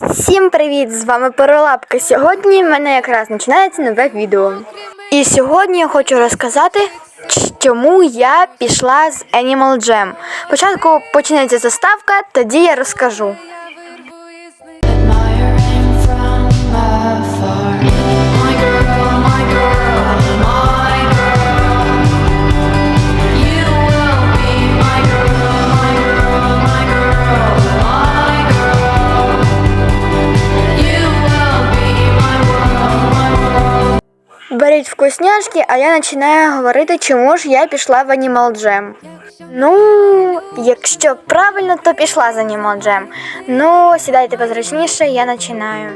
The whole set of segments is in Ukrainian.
Всім привіт! З вами Перелапка. Сьогодні в мене якраз починається нове відео. І сьогодні я хочу розказати, чому я пішла з Animal Jam. Спочатку почнеться заставка, тоді я розкажу. Беріть вкусняшки, а я починаю говорити, чому ж я пішла в Animal Jam. Ну, якщо правильно, то пішла з Animal Jam. Ну, сідайте позручніше, я починаю.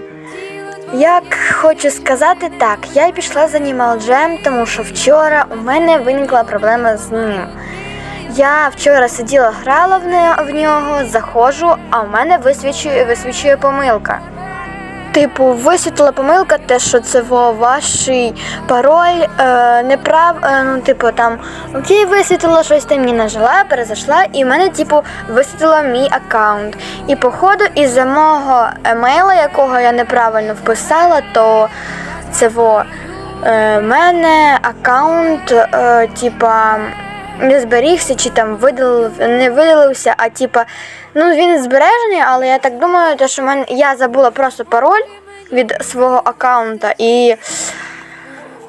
Як хочу сказати так, я пішла з Animal Jam, тому що вчора у мене виникла проблема з ним. Я вчора сиділа, грала в, в нього, заходжу, а у мене висвічує, висвічує помилка. Типу, висвітила помилка, те, що це ваш пароль е, неправ, е, ну, типу, там окей, висвітила щось там не нажила, перезайшла, і в мене, типу, висвітила мій аккаунт. І походу, із-за мого емейла, якого я неправильно вписала, то це во е, мене аккаунт, е, типа. Не зберігся чи там видалив, не видалився, а типа, ну він збережений, але я так думаю, що мен, я забула просто пароль від свого аккаунта і.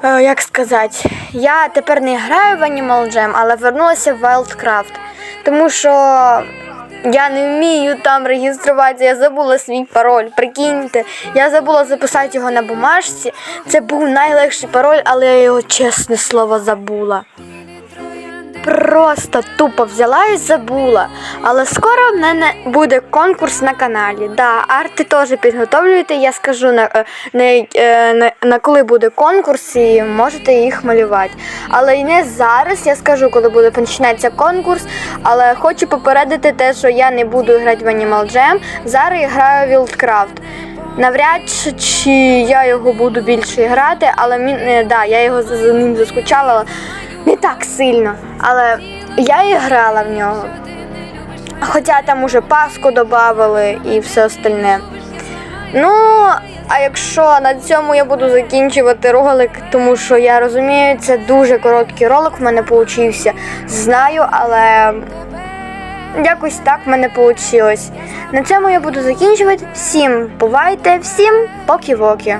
Е, як сказати, я тепер не граю в Animal Jam, але вернулася в Wildcraft. Тому що я не вмію там реєструватися, я забула свій пароль. Прикиньте, я забула записати його на бумажці. Це був найлегший пароль, але я його чесне слово забула. Просто тупо взяла і забула. Але скоро в мене буде конкурс на каналі. Да, арти теж підготовлюєте, я скажу на, е, на, е, на, на коли буде конкурс і можете їх малювати. Але і не зараз, я скажу, коли буде починатися конкурс. Але хочу попередити те, що я не буду грати в Animal Jam. Зараз я граю в Wildcraft. Навряд чи- я його буду більше грати, але мін, е, да, я його за ним заскучала. Не так сильно. Але я і грала в нього. Хоча там уже паску додавали і все остальне. Ну, а якщо на цьому я буду закінчувати ролик, тому що я розумію, це дуже короткий ролик в мене получився. Знаю, але якось так в мене вийшло. На цьому я буду закінчувати. Всім бувайте, всім поки-воки.